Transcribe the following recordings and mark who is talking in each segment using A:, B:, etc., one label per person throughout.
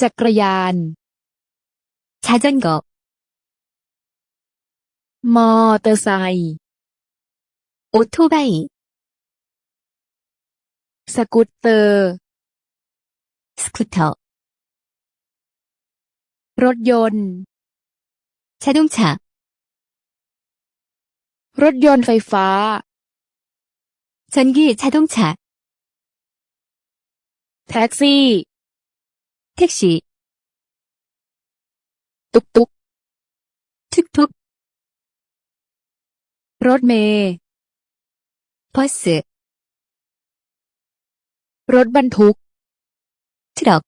A: จักรยาน
B: 자전거,
A: มอเตอร์ไซค์
B: 오토바이,
A: สกูตเตอร์
B: 스쿠터,
A: รถยนต์
B: 자동차,
A: รถยนต์ไฟฟ้า
B: 전기 자동차,
A: แท็กซี่
B: 택시,
A: ตุกตุก
B: 툭툭,
A: รถเมล์
B: 버스,
A: รถบรรทุก
B: 트럭,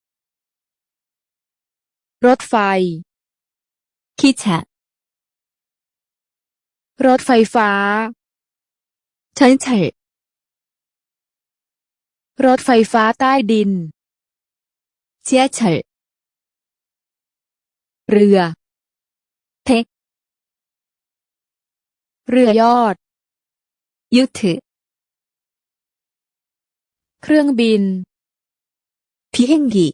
A: รถไฟ
B: 기차,
A: รถไฟฟ้า
B: 전철,
A: รถไฟฟ้าใต้ดิน
B: 지하철
A: 르아
B: 배
A: 르아
B: 요트
A: 크릉빈
B: 비행기.